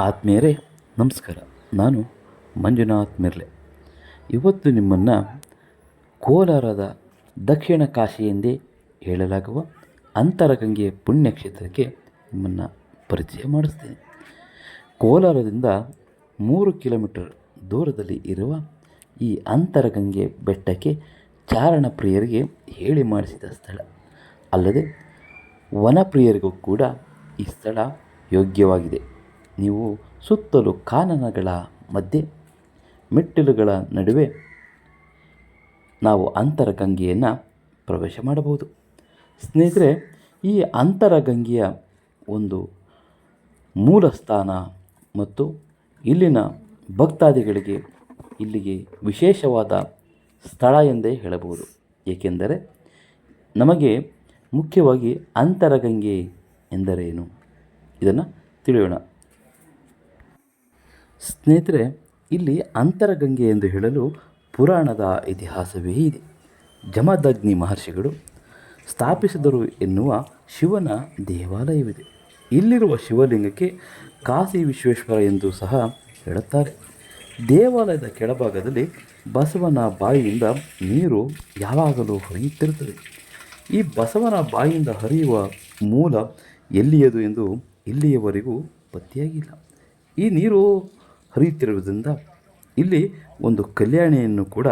ಆತ್ಮೀಯರೇ, ನಮಸ್ಕಾರ. ನಾನು ಮಂಜುನಾಥ್ ಮಿರ್ಲೆ. ಇವತ್ತು ನಿಮ್ಮನ್ನು ಕೋಲಾರದ ದಕ್ಷಿಣ ಕಾಶಿ ಎಂದೇ ಹೇಳಲಾಗುವ ಅಂತರಗಂಗೆ ಪುಣ್ಯಕ್ಷೇತ್ರಕ್ಕೆ ನಿಮ್ಮನ್ನು ಪರಿಚಯ ಮಾಡಿಸ್ತೇನೆ. ಕೋಲಾರದಿಂದ ಮೂರು ಕಿಲೋಮೀಟರ್ ದೂರದಲ್ಲಿ ಇರುವ ಈ ಅಂತರಗಂಗೆ ಬೆಟ್ಟಕ್ಕೆ ಚಾರಣ ಪ್ರಿಯರಿಗೆ ಹೇಳಿ ಮಾಡಿಸಿದ ಸ್ಥಳ. ಅಲ್ಲದೆ ವನಪ್ರಿಯರಿಗೂ ಕೂಡ ಈ ಸ್ಥಳ ಯೋಗ್ಯವಾಗಿದೆ. ನೀವು ಸುತ್ತಲೂ ಕಾನನಗಳ ಮಧ್ಯೆ, ಮೆಟ್ಟಿಲುಗಳ ನಡುವೆ ನಾವು ಅಂತರಗಂಗೆಯನ್ನು ಪ್ರವೇಶ ಮಾಡಬಹುದು. ಸ್ನೇಹಿತರೆ, ಈ ಅಂತರಗಂಗೆಯ ಒಂದು ಮೂಲ ಸ್ಥಾನ ಮತ್ತು ಇಲ್ಲಿನ ಭಕ್ತಾದಿಗಳಿಗೆ ಇಲ್ಲಿಗೆ ವಿಶೇಷವಾದ ಸ್ಥಳ ಎಂದೇ ಹೇಳಬಹುದು. ಏಕೆಂದರೆ, ನಮಗೆ ಮುಖ್ಯವಾಗಿ ಅಂತರಗಂಗೆ ಎಂದರೇನು? ಇದನ್ನು ತಿಳಿಯೋಣ. ಸ್ನೇಹಿತರೆ, ಇಲ್ಲಿ ಅಂತರಗಂಗೆ ಎಂದು ಹೇಳಲು ಪುರಾಣದ ಇತಿಹಾಸವೇ ಇದೆ. ಜಮದಗ್ನಿ ಮಹರ್ಷಿಗಳು ಸ್ಥಾಪಿಸಿದರು ಎನ್ನುವ ಶಿವನ ದೇವಾಲಯವಿದೆ. ಇಲ್ಲಿರುವ ಶಿವಲಿಂಗಕ್ಕೆ ಕಾಶಿ ವಿಶ್ವೇಶ್ವರ ಎಂದು ಸಹ ಹೇಳುತ್ತಾರೆ. ದೇವಾಲಯದ ಕೆಳಭಾಗದಲ್ಲಿ ಬಸವನ ಬಾಯಿಯಿಂದ ನೀರು ಯಾವಾಗಲೂ ಹರಿಯುತ್ತಿರುತ್ತದೆ. ಈ ಬಸವನ ಬಾಯಿಯಿಂದ ಹರಿಯುವ ಮೂಲ ಎಲ್ಲಿಯದು ಎಂದು ಇಲ್ಲಿಯವರೆಗೂ ಪತ್ತೆಯಾಗಿಲ್ಲ. ಈ ನೀರು ಹರಿಯುತ್ತಿರುವುದರಿಂದ ಇಲ್ಲಿ ಒಂದು ಕಲ್ಯಾಣಿಯನ್ನು ಕೂಡ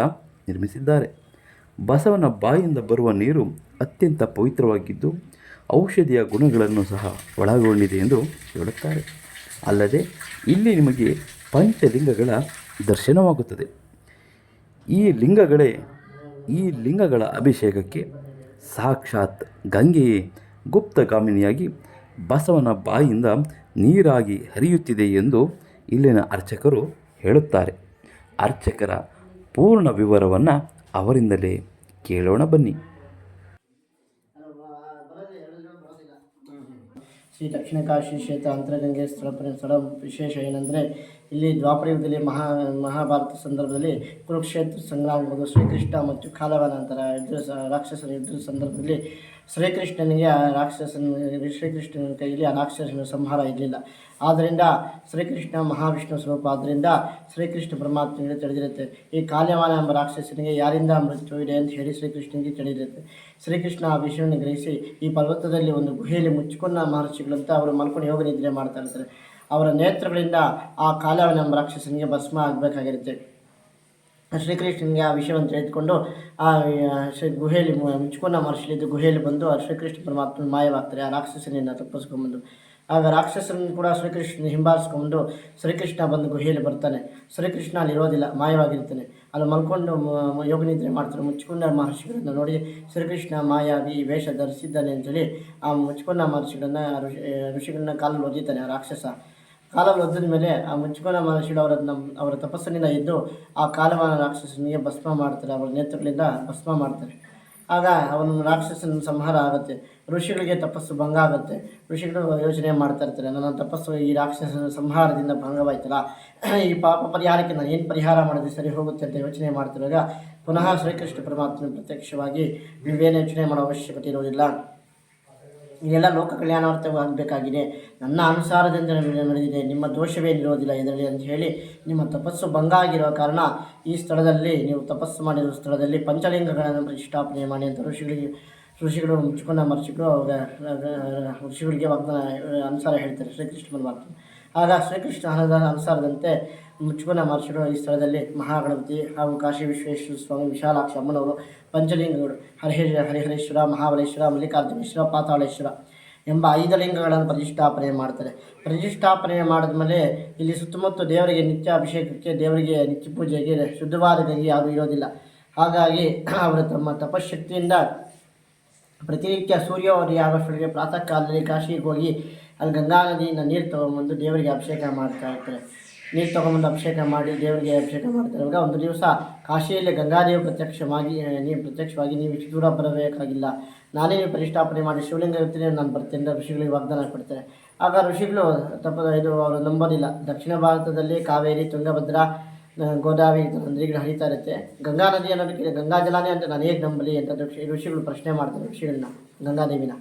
ನಿರ್ಮಿಸಿದ್ದಾರೆ. ಬಸವನ ಬಾಯಿಂದ ಬರುವ ನೀರು ಅತ್ಯಂತ ಪವಿತ್ರವಾಗಿದ್ದು ಔಷಧಿಯ ಗುಣಗಳನ್ನು ಸಹ ಒಳಗೊಂಡಿದೆ ಎಂದು ಹೇಳುತ್ತಾರೆ. ಅಲ್ಲದೆ ಇಲ್ಲಿ ನಿಮಗೆ ಪಂಚಲಿಂಗಗಳ ದರ್ಶನವಾಗುತ್ತದೆ. ಈ ಲಿಂಗಗಳೇ, ಈ ಲಿಂಗಗಳ ಅಭಿಷೇಕಕ್ಕೆ ಸಾಕ್ಷಾತ್ ಗಂಗೆಯೇ ಗುಪ್ತಗಾಮಿನಿಯಾಗಿ ಬಸವನ ಬಾಯಿಂದ ನೀರಾಗಿ ಹರಿಯುತ್ತಿದೆ ಎಂದು ಇಲ್ಲಿನ ಅರ್ಚಕರು ಹೇಳುತ್ತಾರೆ. ಅರ್ಚಕರ ಪೂರ್ಣ ವಿವರವನ್ನು ಅವರಿಂದಲೇ ಕೇಳೋಣ ಬನ್ನಿ. ಶ್ರೀ ದಕ್ಷಿಣ ಕಾಶಿ ಕ್ಷೇತ್ರ ಅಂತರಗಂಗೆ ಸ್ಥಳ ಸ್ಥಳ ವಿಶೇಷ ಏನಂದರೆ ಇಲ್ಲಿ ದ್ವಾಪರ ಮಹಾ ಮಹಾಭಾರತ ಸಂದರ್ಭದಲ್ಲಿ ಕುರುಕ್ಷೇತ್ರ ಸಂಗ್ರಾಮ ಶ್ರೀಕೃಷ್ಣ ಮತ್ತು ಕಾಲವನ ನಂತರ ಯುದ್ಧ ರಾಕ್ಷಸರ ಯುದ್ಧದ ಸಂದರ್ಭದಲ್ಲಿ ಶ್ರೀಕೃಷ್ಣನಿಗೆ ಆ ರಾಕ್ಷಸನ, ಶ್ರೀಕೃಷ್ಣನ ಕೈಯಲ್ಲಿ ಆ ರಾಕ್ಷಸನ ಸಂಹಾರ ಇರಲಿಲ್ಲ. ಆದ್ದರಿಂದ ಶ್ರೀಕೃಷ್ಣ ಮಹಾವಿಷ್ಣು ಸ್ವರೂಪ ಆದ್ದರಿಂದ ಶ್ರೀಕೃಷ್ಣ ಪರಮಾತ್ಮನಿಗೆ ತಿಳಿದಿರುತ್ತೆ. ಈ ಕಾಲ್ಯವಾನ ಎಂಬ ರಾಕ್ಷಸನಿಗೆ ಯಾರಿಂದ ಮೃತ್ಯು ಇದೆ ಅಂತ ಹೇಳಿ ಶ್ರೀಕೃಷ್ಣನಿಗೆ ತಿಳಿದಿರುತ್ತೆ. ಶ್ರೀಕೃಷ್ಣ ಆ ವಿಷಯವನ್ನು ಗ್ರಹಿಸಿ ಈ ಪರ್ವತದಲ್ಲಿ ಒಂದು ಗುಹೆಯಲ್ಲಿ ಮುಚ್ಚಿಕೊಂಡ ಮಹರ್ಷಿಗಳಂತ ಅವರು ಮಲ್ಕೊಂಡು ಯೋಗ ನಿದ್ರೆ ಮಾಡ್ತಾ ಇರ್ತಾರೆ. ಅವರ ನೇತ್ರಗಳಿಂದ ಆ ಕಾಲವನ ಎಂಬ ರಾಕ್ಷಸನಿಗೆ ಭಸ್ಮ ಆಗಬೇಕಾಗಿರುತ್ತೆ. ಶ್ರೀಕೃಷ್ಣನಿಗೆ ಆ ವಿಷಯವನ್ನು ತಿಳಿದುಕೊಂಡು ಆ ಶ್ರೀ ಗುಹೆಯಲ್ಲಿ ಮುಚ್ಕೊಂಡ ಮಹರ್ಷಿಲಿದ್ದು ಗುಹೆಯಲ್ಲಿ ಬಂದು ಆ ಶ್ರೀಕೃಷ್ಣ ಪರಮಾತ್ಮ ಮಾಯವಾಗ್ತಾರೆ, ಆ ರಾಕ್ಷಸನಿಂದ ತಪ್ಪಿಸ್ಕೊಂಬಂದು ಆಗ ರಾಕ್ಷಸರನ್ನು ಕೂಡ ಶ್ರೀಕೃಷ್ಣ ಹಿಂಬಾಲಿಸ್ಕೊಂಡು ಶ್ರೀಕೃಷ್ಣ ಬಂದು ಗುಹೆಯಲ್ಲಿ ಬರ್ತಾನೆ. ಶ್ರೀಕೃಷ್ಣ ಅಲ್ಲಿ ಇರೋದಿಲ್ಲ, ಮಾಯವಾಗಿರ್ತಾನೆ. ಅಲ್ಲಿ ಮಲ್ಕೊಂಡು ಮ- ಮ- ಯೋಗ ನಿದ್ರೆ ಮಾಡ್ತಾರೆ. ಮುಚ್ಕೊಂಡ ಮಹರ್ಷಿಗಳನ್ನು ನೋಡಿ ಶ್ರೀಕೃಷ್ಣ ಮಾಯಾವಿ ವೇಷ ಧರಿಸಿದ್ದಾನೆ ಅಂತೇಳಿ ಆ ಮುಚ್ಕೊಂಡ ಮಹರ್ಷಿಗಳನ್ನ ಋಷಿ, ಋಷಿಗಳನ್ನ ಕಾಲಲ್ಲಿ ಒದಿತಾನೆ ಆ ರಾಕ್ಷಸ. ಕಾಲಲ್ಲಿ ಒದ್ದಿದ ಮೇಲೆ ಆ ಮುಂಚುಕೋಣ ಮಹರ್ಷಿಗಳು ಅವರ ನಮ್ಮ, ಅವರ ತಪಸ್ಸಿನಿಂದ ಇದ್ದು ಆ ಕಾಲವಾನ ರಾಕ್ಷಸನಿಗೆ ಭಸ್ಮ ಮಾಡ್ತಾರೆ, ಅವರ ನೇತೃಗಳಿಂದ ಭಸ್ಮ ಮಾಡ್ತಾರೆ. ಆಗ ಅವನ ರಾಕ್ಷಸನ ಸಂಹಾರ ಆಗುತ್ತೆ, ಋಷಿಗಳಿಗೆ ತಪಸ್ಸು ಭಂಗ ಆಗುತ್ತೆ, ಋಷಿಗಳು ಯೋಚನೆ ಮಾಡ್ತಾ ಇರ್ತಾರೆ, ನನ್ನ ತಪಸ್ಸು ಈ ರಾಕ್ಷಸನ ಸಂಹಾರದಿಂದ ಭಂಗವಾಯ್ತಲ್ಲ, ಈ ಪಾಪ ಪರಿಹಾರಕ್ಕೆ ನಾನು ಏನು ಪರಿಹಾರ ಮಾಡಿದ್ರೆ ಸರಿ ಹೋಗುತ್ತೆ ಅಂತ ಯೋಚನೆ ಮಾಡ್ತಿರುವಾಗ ಪುನಃ ಶ್ರೀಕೃಷ್ಣ ಪರಮಾತ್ಮ ಪ್ರತ್ಯಕ್ಷವಾಗಿ ನೀವೇನು ಯೋಚನೆ ಮಾಡೋ ಅವಶ್ಯಕತೆ ಇರೋದಿಲ್ಲ ಇದೆಲ್ಲ ಲೋಕ ಕಲ್ಯಾಣಾರ್ಥವಾಗಬೇಕಾಗಿದೆ. ನನ್ನ ಅನುಸಾರದಿಂದ ನಡೆ- ನಡೆದಿದೆ. ನಿಮ್ಮ ದೋಷವೇನಿರೋದಿಲ್ಲ ಇದರಲ್ಲಿ ಅಂತ ಹೇಳಿ ನಿಮ್ಮ ತಪಸ್ಸು ಭಂಗ ಆಗಿರುವ ಕಾರಣ ಈ ಸ್ಥಳದಲ್ಲಿ ನೀವು ತಪಸ್ಸು ಮಾಡಿರುವ ಸ್ಥಳದಲ್ಲಿ ಪಂಚಲಿಂಗಗಳನ್ನು ಪ್ರತಿಷ್ಠಾಪನೆ ಮಾಡಿ ಅಂತ ಋಷಿಗಳಿಗೆ ಋಷಿಗಳು ಮುಚ್ಚಿಕೊಂಡ ಅವಾಗ ಋಷಿಗಳಿಗೆ ವಾಗ್ದಾನ ಅನುಸಾರ ಹೇಳ್ತಾರೆ ಶ್ರೀಕೃಷ್ಣ ಪರಮಾತ್ಮ ಆಗ ಶ್ರೀಕೃಷ್ಣ ಹಣದ ಅನುಸಾರದಂತೆ ಮುಚ್ಕೊಂಡ ಮಹರ್ಷಿಗಳು ಈ ಸ್ಥಳದಲ್ಲಿ ಮಹಾಗಣಪತಿ ಹಾಗೂ ಕಾಶಿ ವಿಶ್ವೇಶ್ವರ ಸ್ವಾಮಿ ವಿಶಾಲಾಕ್ಷ ಅಮ್ಮನವರು ಪಂಚಲಿಂಗಗಳು ಹರಿಹರ ಹರಿಹರೇಶ್ವರ, ಮಹಾಬಲೇಶ್ವರ, ಮಲ್ಲಿಕಾರ್ಜುನೇಶ್ವರ, ಪಾತಾಳೇಶ್ವರ ಎಂಬ ಐದು ಲಿಂಗಗಳನ್ನು ಪ್ರತಿಷ್ಠಾಪನೆ ಮಾಡ್ತಾರೆ. ಪ್ರತಿಷ್ಠಾಪನೆ ಮಾಡಿದ ಮೇಲೆ ಇಲ್ಲಿ ಸುತ್ತಮುತ್ತ ದೇವರಿಗೆ ನಿತ್ಯ ಅಭಿಷೇಕಕ್ಕೆ, ದೇವರಿಗೆ ನಿತ್ಯ ಪೂಜೆಗೆ ಶುದ್ಧವಾದ ಗಂಗೆ ಯಾರೂ ಇರೋದಿಲ್ಲ. ಹಾಗಾಗಿ ಅವರು ತಮ್ಮ ತಪಶಕ್ತಿಯಿಂದ ಪ್ರತಿನಿತ್ಯ ಸೂರ್ಯೋದಯ ಆಗೋಷ್ಟೊಳಗೆ ಪ್ರಾತಃ ಕಾಲದಲ್ಲಿ ಕಾಶಿಗೆ ಹೋಗಿ ಅಲ್ಲಿ ಗಂಗಾ ನದಿಯಿಂದ ನೀರು ತೊಗೊಂಬಂದು ದೇವರಿಗೆ ಅಭಿಷೇಕ ಮಾಡ್ತಾ ಇರ್ತಾರೆ. ನೀರು ತೊಗೊಂಬಂದು ಅಭಿಷೇಕ ಮಾಡಿ ದೇವರಿಗೆ ಅಭಿಷೇಕ ಮಾಡ್ತಾರೆ. ಇವಾಗ ಒಂದು ದಿವಸ ಕಾಶಿಯಲ್ಲಿ ಗಂಗಾದೇವಿ ಪ್ರತ್ಯಕ್ಷವಾಗಿ ನೀವು ಪ್ರತ್ಯಕ್ಷವಾಗಿ ನೀವು ಇಷ್ಟು ದೂರ ಬರಬೇಕಾಗಿಲ್ಲ. ನಾನೇ ನೀವು ಪ್ರತಿಷ್ಠಾಪನೆ ಮಾಡಿ ಶಿವಲಿಂಗ ಇರ್ತೀನಿ, ನಾನು ಬರ್ತೀನಿ. ಋಷಿಗಳಿಗೆ ವಾಗ್ದಾನ ಕೊಡ್ತಾರೆ. ಆಗ ಋಷಿಗಳು ತಪ್ಪ, ಇದು ಅವರು ನಂಬೋದಿಲ್ಲ ದಕ್ಷಿಣ ಭಾರತದಲ್ಲಿ ಕಾವೇರಿ, ತುಂಗಭದ್ರಾ ಗೋದಾವರಿ ನದಿಗಳು ಹರಿತಾ ಇರುತ್ತೆ. ಗಂಗಾ ನದಿ ಅನ್ನೋದಕ್ಕೆ ಗಂಗಾ ಜಲಾನೇ ಅಂತ ನಾನು ಹೇಗೆ ನಂಬಲಿ ಅಂತ ಋಷಿ ಋಷಿಗಳು ಪ್ರಶ್ನೆ ಮಾಡ್ತಾರೆ, ಋಷಿಗಳನ್ನ ಗಂಗಾದೇವಿನ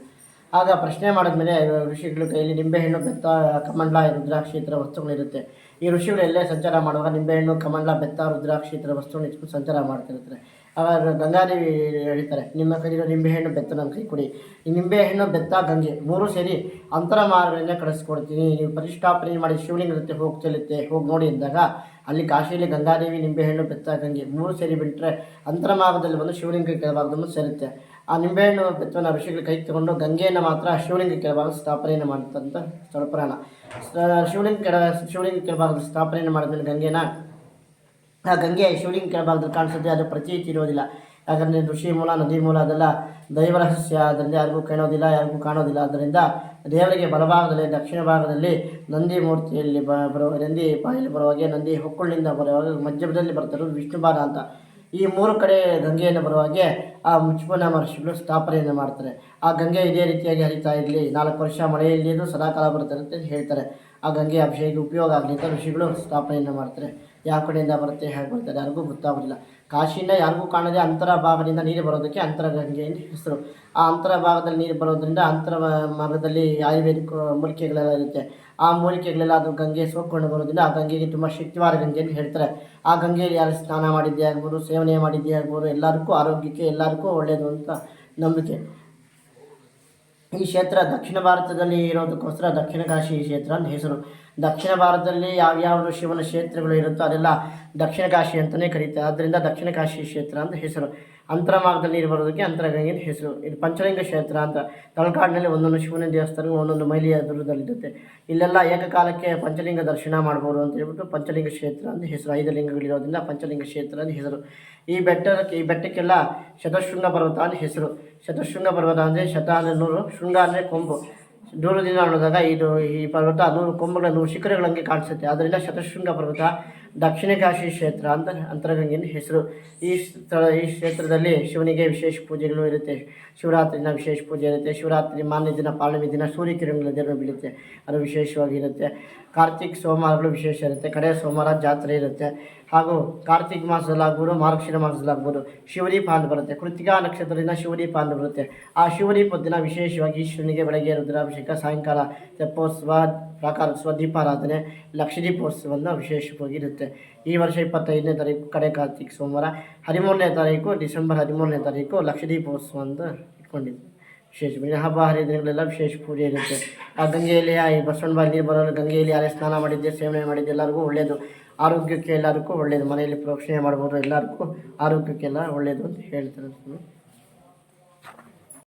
ಆಗ ಪ್ರಶ್ನೆ ಮಾಡಿದ್ಮೇಲೆ ಋಷಿಗಳು ಕೈಯಲ್ಲಿ ನಿಂಬೆಹಣ್ಣು ಬೆತ್ತ ಕಮಂಡಲ, ರುದ್ರಾಕ್ಷಿ ಈ ಥರ ವಸ್ತುಗಳಿರುತ್ತೆ ಈ ಋಷಿಗಳು ಎಲ್ಲೇ ಸಂಚಾರ ಮಾಡುವಾಗ ನಿಂಬೆಹಣ್ಣು ಕಮಂಡಲ, ಬೆತ್ತ, ರುದ್ರಾಕ್ಷಿ ಈ ಥರ ಇಟ್ಕೊಂಡು ಸಂಚಾರ ಮಾಡ್ತಿರ್ತಾರೆ. ಆವಾಗ ಗಂಗಾದೇವಿ ಹೇಳ್ತಾರೆ, ನಿಮ್ಮ ಕೈಲಿರೋ ನಿಂಬೆಹಣ್ಣು ಬೆತ್ತ ನಮ್ಮ ಕೈ ಕೊಡಿ. ಈ ನಿಂಬೆಹಣ್ಣು ಬೆತ್ತ, ಗಂಗೆ ಮೂರು ಸೇರಿ ಅಂತರ ಮಾರ್ಗದಿಂದ ಕಳಿಸ್ಕೊಡ್ತೀನಿ. ನೀವು ಪರಿಷ್ಠಾಪನೆ ಮಾಡಿ ಶಿವಲಿಂಗ ಜೊತೆ ಹೋಗಿ ಚೆಲ್ಲುತ್ತೆ, ಹೋಗಿ ನೋಡಿ ಅಂದಾಗ ಅಲ್ಲಿ ಕಾಶಿಯಲ್ಲಿ ಗಂಗಾದೇವಿ ನಿಂಬೆಹಣ್ಣು ಬೆತ್ತ ಗಂಗೆ ಮೂರು ಸೇರಿ ಬಿಟ್ಟರೆ ಅಂತರಮಾರ್ಗದಲ್ಲಿ ಬಂದು ಶಿವಲಿಂಗ ಕೆಳಭಾಗದಲ್ಲಿ ಸೇರುತ್ತೆ. ಆ ನಿಂಬೆಹಣ್ಣು ಬೆತ್ತವನ್ನು ಋಷಿಗಳು ಕೈ ತಗೊಂಡು ಗಂಗೆಯನ್ನು ಮಾತ್ರ ಶಿವಲಿಂಗ ಕೆಳಭಾಗ ಸ್ಥಾಪನೆಯನ್ನು ಮಾಡಿದಂಥ ಸ್ಥಳ ಪುರಾಣ ಶಿವಲಿಂಗ ಕೆಳ, ಶಿವಲಿಂಗ ಕೆಳಭಾಗದ ಸ್ಥಾಪನೆಯನ್ನು ಮಾಡಿದ್ಮೇಲೆ ಗಂಗೆನ ಆ ಗಂಗೆ ಶಿವಲಿಂಗ ಕೆಳಭಾಗದಲ್ಲಿ ಕಾಣಿಸುತ್ತೆ, ಅದು ಪ್ರತೀತಿ ಇರೋದಿಲ್ಲ. ಯಾಕಂದರೆ ಋಷಿ ಮೂಲ, ನದಿ ಮೂಲ, ಅದೆಲ್ಲ ದೈವ ರಹಸ್ಯ ಅದರಲ್ಲಿ ಯಾರಿಗೂ ಕಾಣೋದಿಲ್ಲ ಯಾರಿಗೂ ಕಾಣೋದಿಲ್ಲ. ಆದ್ದರಿಂದ ದೇವರಿಗೆ ಬಲಭಾಗದಲ್ಲಿ, ದಕ್ಷಿಣ ಭಾಗದಲ್ಲಿ ನಂದಿ ಮೂರ್ತಿಯಲ್ಲಿ ಬ, ಬರುವ, ನಂದಿ ಬಾಯಲ್ಲಿ ಬರುವಾಗೆ ನಂದಿ ಹೊಕ್ಕುಳಿನಿಂದ ಬರುವಾಗ ಮಧ್ಯದಲ್ಲಿ ವಿಷ್ಣು ಬಾಲ ಅಂತ. ಈ ಮೂರು ಕಡೆ ಗಂಗೆಯನ್ನು ಬರುವಾಗೆ ಆ ಮುಚ್ಚುಪನ ಮಹರ್ಷಿಗಳು ಸ್ಥಾಪನೆಯನ್ನು ಮಾಡ್ತಾರೆ. ಆ ಗಂಗೆ ಇದೇ ರೀತಿಯಾಗಿ ಹರಿತಾ ಇರಲಿ, ನಾಲ್ಕು ವರ್ಷ ಮಳೆಯಲ್ಲಿ ಅದು ಸದಾಕಾಲ ಬರ್ತಾರೆ ಅಂತ ಹೇಳ್ತಾರೆ. ಆ ಗಂಗೆ ಅಭಿಷೇಕ ಉಪಯೋಗ ಆಗಲಿ ಅಂತ ಋಷಿಗಳು ಸ್ಥಾಪನೆಯನ್ನು ಮಾಡ್ತಾರೆ. ಯಾವ ಕಡೆಯಿಂದ ಬರುತ್ತೆ ಹೇಗೆ ಬರ್ತಾರೆ ಯಾರಿಗೂ ಗೊತ್ತಾಗೋದಿಲ್ಲ ಕಾಶಿಯಿಂದ ಯಾರಿಗೂ ಕಾಣದೆ ಅಂತರ ಭಾಗದಿಂದ ನೀರು ಬರೋದಕ್ಕೆ ಅಂತರ ಗಂಗೆ ಅಂತ ಹೆಸರು. ಆ ಅಂತರ ಭಾಗದಲ್ಲಿ ನೀರು ಬರೋದ್ರಿಂದ ಅಂತರ ಮಾರ್ಗದಲ್ಲಿ ಆಯುರ್ವೇದಿಕ್ ಮೂಲಿಕೆಗಳೆಲ್ಲ ಇರುತ್ತೆ. ಆ ಮೂಲಿಕೆಗಳೆಲ್ಲ ಅದು ಗಂಗೆ ಸೋಕೊಂಡು ಬರೋದ್ರಿಂದ ಆ ಗಂಗೆಗೆ ತುಂಬ ಶಕ್ತಿವಾದ ಗಂಗೆ ಅಂತ ಹೇಳ್ತಾರೆ. ಆ ಗಂಗೆಯಲ್ಲಿ ಯಾರು ಸ್ನಾನ ಮಾಡಿದ್ದೇ ಆಗ್ಬೋದು, ಸೇವನೆ ಮಾಡಿದ್ದೇ ಆಗ್ಬೋದು ಎಲ್ಲರಿಗೂ ಆರೋಗ್ಯಕ್ಕೆ ಎಲ್ಲರಿಗೂ ಒಳ್ಳೆಯದು ಅಂತ ನಂಬಿಕೆ. ಈ ಕ್ಷೇತ್ರ ದಕ್ಷಿಣ ಭಾರತದಲ್ಲಿ ಇರೋದಕ್ಕೋಸ್ಕರ ದಕ್ಷಿಣ ಕಾಶಿ ಕ್ಷೇತ್ರ ಅಂತ ಹೆಸರು. ದಕ್ಷಿಣ ಭಾರತದಲ್ಲಿ ಯಾವ್ಯಾವ ಶಿವನ ಕ್ಷೇತ್ರಗಳು ಇರುತ್ತೋ ಅದೆಲ್ಲ ದಕ್ಷಿಣ ಕಾಶಿ ಅಂತಲೇ ಕರೀತಾರೆ. ಆದ್ದರಿಂದ ದಕ್ಷಿಣ ಕಾಶಿ ಕ್ಷೇತ್ರ ಅಂತ ಹೆಸರು. ಅಂತರಮಾರ್ಗದಲ್ಲಿ ಬರೋದಕ್ಕೆ ಅಂತರಗಂಗೆ ಹೆಸರು. ಇದು ಪಂಚಲಿಂಗ ಕ್ಷೇತ್ರ ಅಂತ. ತಳಕಾಡಿನಲ್ಲಿ ಒಂದೊಂದು ಶಿವನ ದೇವಸ್ಥಾನಗಳು ಒಂದೊಂದು ಮೈಲಿಯ ದೂರದಲ್ಲಿರುತ್ತೆ. ಇಲ್ಲೆಲ್ಲ ಏಕಕಾಲಕ್ಕೆ ಪಂಚಲಿಂಗ ದರ್ಶನ ಮಾಡ್ಬೋದು ಅಂತ ಹೇಳ್ಬಿಟ್ಟು ಪಂಚಲಿಂಗ ಕ್ಷೇತ್ರ ಅಂತ ಹೆಸರು. ಐದು ಲಿಂಗಗಳಿರೋದ್ರಿಂದ ಪಂಚಲಿಂಗ ಕ್ಷೇತ್ರ ಅಂತ ಹೆಸರು. ಈ ಬೆಟ್ಟಕ್ಕೆ, ಈ ಬೆಟ್ಟಕ್ಕೆಲ್ಲ ಶತಶೃಂಗ ಪರ್ವತ ಅಂತ ಹೆಸರು. ಶತಶೃಂಗ ಪರ್ವತ ಅಂದರೆ ಶತ ಅಂದರೆ ನೂರು, ಶೃಂಗ ಅಂದರೆ ಕೊಂಬು. ದೂರದಿಂದ ನೋಡಿದಾಗ ಇದು ಈ ಪರ್ವತ ನೂರು ಕೊಂಬುಗಳ ನೂರು ಶಿಖರಗಳಂಗೆ ಕಾಣಿಸುತ್ತೆ. ಆದ್ದರಿಂದ ಶತಶೃಂಗ ಪರ್ವತ ದಕ್ಷಿಣ ಕಾಶಿ ಕ್ಷೇತ್ರ ಅಂತ ಅಂತರಗಂಗಿನ ಹೆಸರು. ಈ ಸ್ಥಳ, ಈ ಕ್ಷೇತ್ರದಲ್ಲಿ ಶಿವನಿಗೆ ವಿಶೇಷ ಪೂಜೆಗಳು ಇರುತ್ತೆ. ಶಿವರಾತ್ರಿನ ವಿಶೇಷ ಪೂಜೆ ಇರುತ್ತೆ. ಶಿವರಾತ್ರಿ ಮಾನ್ಯ ದಿನ ಪಾಲನೆ ದಿನ, ಸೂರ್ಯ ದಿನ ಬೀಳುತ್ತೆ. ಅದು ವಿಶೇಷವಾಗಿರುತ್ತೆ ಕಾರ್ತಿಕ್ ಸೋಮವಾರಗಳು ವಿಶೇಷ ಇರುತ್ತೆ. ಕಡೆಯ ಸೋಮವಾರ ಜಾತ್ರೆ ಇರುತ್ತೆ. ಹಾಗೂ ಕಾರ್ತಿಕ ಮಾಸದಲ್ಲಾಗ್ಬೋದು ಮಾರ್ಗಶಿರ ಮಾಸದಲ್ಲಾಗ್ಬೋದು ಶಿವದೀಪ ಅಂತ ಬರುತ್ತೆ. ಕೃತಿಕಾ ನಕ್ಷತ್ರದಿಂದ ಶಿವದೀಪ ಅಂತ ಬರುತ್ತೆ. ಆ ಶಿವದೀಪದ ದಿನ ವಿಶೇಷವಾಗಿ ಈಶ್ವರನಿಗೆ ಬೆಳಗ್ಗೆ ರುದ್ರಾಭಿಷೇಕ, ಸಾಯಂಕಾಲ ತೆಪ್ಪೋತ್ಸವ, ಪ್ರಾಕಾರೋತ್ಸವ, ದೀಪಾರಾಧನೆ ಲಕ್ಷ ವಿಶೇಷವಾಗಿರುತ್ತೆ ಈ ವರ್ಷ ಇಪ್ಪತ್ತೈದನೇ ತಾರೀಕು ಕಡೆ ಕಾರ್ತಿಕ ಸೋಮವಾರ. ಹದಿಮೂರನೇ ತಾರೀಕು ಡಿಸೆಂಬರ್ ಹದಿಮೂರನೇ ತಾರೀಕು ಲಕ್ಷ ದೀಪೋತ್ಸವ ಅಂತ ಇಟ್ಕೊಂಡಿದ್ದೆ ವಿಶೇಷ ಹಬ್ಬ ಹರಿದಿನಗಳೆಲ್ಲ ವಿಶೇಷ ಪೂಜೆ ಇರುತ್ತೆ. ಆ ಗಂಗೆಯಲ್ಲಿ ಈ ಬಸವಣ್ಣ ಬಾಯಿ ಬರೋರು ಗಂಗೆಯಲ್ಲಿ ಯಾರೇ ಸ್ನಾನ ಮಾಡಿದ್ದೆ, ಸೇವನೆ ಮಾಡಿದ್ದೆ, ಎಲ್ಲರಿಗೂ ಒಳ್ಳೆಯದು ಆರೋಗ್ಯಕ್ಕೆ ಎಲ್ಲರಿಗೂ ಒಳ್ಳೆಯದು ಮನೆಯಲ್ಲಿ ಪ್ರೋಕ್ಷಣೆ ಮಾಡ್ಬೋದು ಎಲ್ಲರಿಗೂ ಆರೋಗ್ಯಕ್ಕೆಲ್ಲ ಒಳ್ಳೆಯದು ಅಂತ ಹೇಳ್ತಾರೆ.